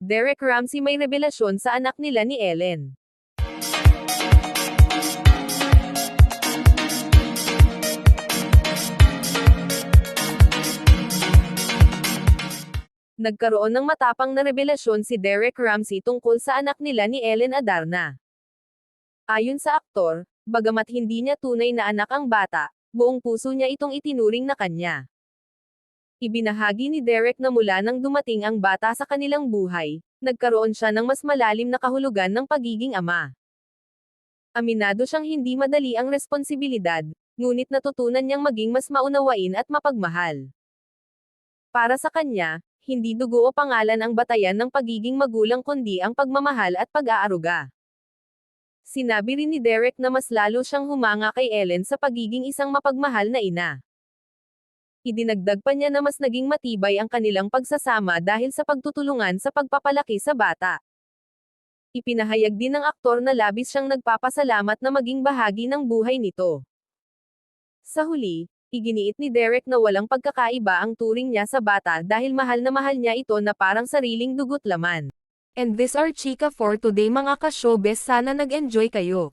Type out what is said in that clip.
Derek Ramsey may revelasyon sa anak nila ni Ellen. Nagkaroon ng matapang na revelasyon si Derek Ramsey tungkol sa anak nila ni Ellen Adarna. Ayon sa aktor, bagamat hindi niya tunay na anak ang bata, buong puso niya itong itinuring na kanya. Ibinahagi ni Derek na mula nang dumating ang bata sa kanilang buhay, nagkaroon siya ng mas malalim na kahulugan ng pagiging ama. Aminado siyang hindi madali ang responsibilidad, ngunit natutunan niyang maging mas maunawain at mapagmahal. Para sa kanya, hindi dugo o pangalan ang batayan ng pagiging magulang kundi ang pagmamahal at pag-aaruga. Sinabi rin ni Derek na mas lalo siyang humanga kay Ellen sa pagiging isang mapagmahal na ina. Idinagdag pa niya na mas naging matibay ang kanilang pagsasama dahil sa pagtutulungan sa pagpapalaki sa bata. Ipinahayag din ng aktor na labis siyang nagpapasalamat na maging bahagi ng buhay nito. Sa huli, iginiit ni Derek na walang pagkakaiba ang turing niya sa bata dahil mahal na mahal niya ito na parang sariling dugot laman. And this are Chika for today mga ka-showbiz sana nag-enjoy kayo.